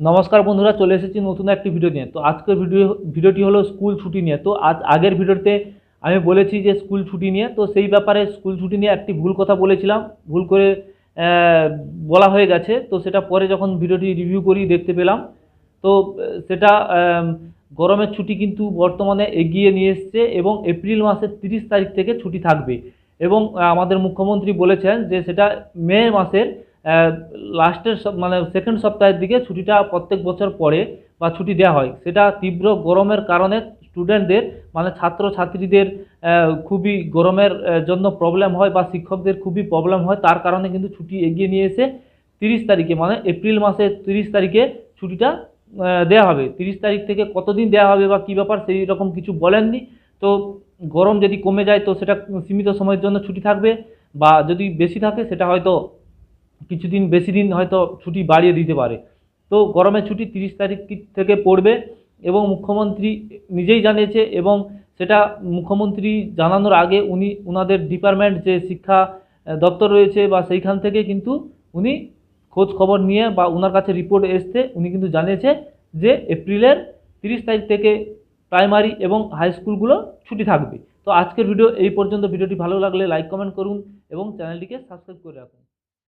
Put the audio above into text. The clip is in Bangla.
নমস্কার বন্ধুরা, চলে এসেছি নতুন একটি ভিডিও নিয়ে। তো আজকের ভিডিও ভিডিওটি হলো স্কুল ছুটি নিয়ে। তো আজ আগের ভিডিওতে আমি বলেছি যে স্কুল ছুটি নিয়ে, তো সেই ব্যাপারে স্কুল ছুটি নিয়ে একটি ভুল কথা বলেছিলাম। ভুল করে বলা হয়ে গেছে। তো সেটা পরে যখন ভিডিওটি রিভিউ করি দেখতে পেলাম। তো সেটা গরমের ছুটি কিন্তু বর্তমানে এগিয়ে নিয়ে এসছে এবং এপ্রিল মাসের তিরিশ তারিখ থেকে ছুটি থাকবে। এবং আমাদের মুখ্যমন্ত্রী বলেছেন যে সেটা মে মাসের লাস্টের মানে সেকেন্ড সপ্তাহের দিকে ছুটিটা প্রত্যেক বছর পরে বা ছুটি দেওয়া হয়। সেটা তীব্র গরমের কারণে স্টুডেন্টদের মানে ছাত্র ছাত্রীদের খুবই গরমের জন্য প্রবলেম হয় বা শিক্ষকদের খুবই প্রবলেম হয়। তার কারণে কিন্তু ছুটি এগিয়ে নিয়ে এসে তিরিশ তারিখে মানে এপ্রিল মাসের তিরিশ তারিখে ছুটিটা দেওয়া হবে। তিরিশ তারিখ থেকে কতদিন দেওয়া হবে বা কী ব্যাপার সেই রকম কিছু বলেননি। তো গরম যদি কমে যায় তো সেটা সীমিত সময়ের জন্য ছুটি থাকবে বা যদি বেশি থাকে সেটা হয়তো কিছুদিন বেশি দিন হয়তো ছুটি বাড়িয়ে দিতে পারে। তো গরমের ছুটি তিরিশ তারিখ থেকে পড়বে এবং মুখ্যমন্ত্রী নিজেই জানিয়েছে এবং সেটা মুখ্যমন্ত্রী জানানোর আগে উনি ওনাদের ডিপার্টমেন্ট যে শিক্ষা দপ্তর রয়েছে বা সেইখান থেকে কিন্তু উনি খোঁজ খবর নিয়ে বা ওনার কাছে রিপোর্ট এসছে। উনি কিন্তু জানিয়েছে যে এপ্রিলের তিরিশ তারিখ থেকে প্রাইমারি এবং হাই স্কুলগুলো ছুটি থাকবে। তো আজকের ভিডিও এই পর্যন্ত। ভিডিওটি ভালো লাগলে লাইক, কমেন্ট করুন এবং চ্যানেলটিকে সাবস্ক্রাইব করে রাখুন।